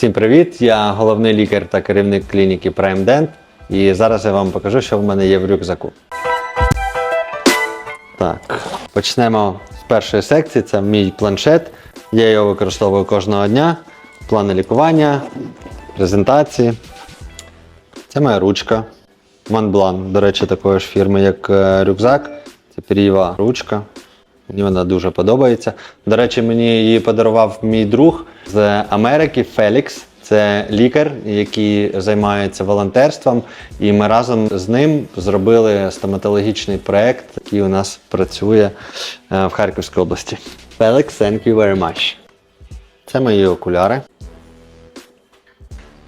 Всім привіт! Я головний лікар та керівник клініки Prime Dent. І зараз я вам покажу, що в мене є в рюкзаку. Так, почнемо з першої секції. Це мій планшет. Я його використовую кожного дня. Плани лікування, презентації. Це моя ручка. Montblanc, до речі, такої ж фірми, як е, рюкзак. Це пір'єва ручка. Мені вона дуже подобається. До речі, мені її подарував мій друг з Америки Фелікс. Це лікар, який займається волонтерством, і ми разом з ним зробили стоматологічний проект, який у нас працює е, в Харківській області. Felix, thank you very much. Це мої окуляри.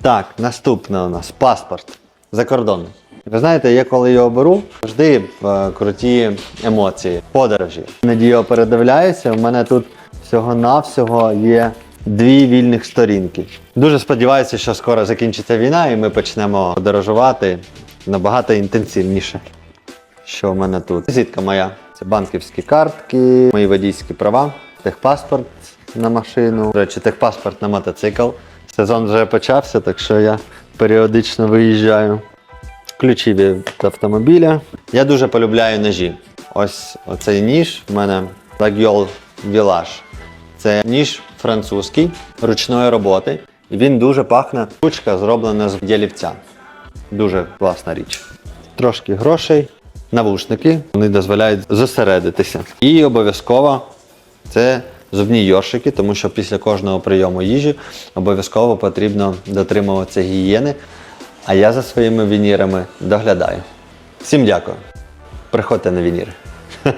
Так, наступне у нас паспорт закордонний. Ви знаєте, я коли його беру, завжди е, круті емоції, подорожі. Іноді передивляюся, в мене тут всього-навсього є дві вільних сторінки. Дуже сподіваюся, що скоро закінчиться війна і ми почнемо подорожувати набагато інтенсивніше. Що в мене тут? Візитка моя. Це банківські картки, мої водійські права, техпаспорт на машину. До речі, техпаспорт на мотоцикл. Сезон вже почався, так що я періодично виїжджаю. Ключі від автомобіля. Я дуже полюбляю ножі. Ось оцей ніж в мене Laguiole Village. Це ніж французький ручної роботи. І він дуже пахне. Ручка зроблена з ялівця. Дуже класна річ. Трошки грошей, навушники, вони дозволяють зосередитися. І обов'язково це зубні йоршики, тому що після кожного прийому їжі обов'язково потрібно дотримуватися гігієни. А я за своїми вінірами доглядаю. Всім дякую. Приходьте на вініри.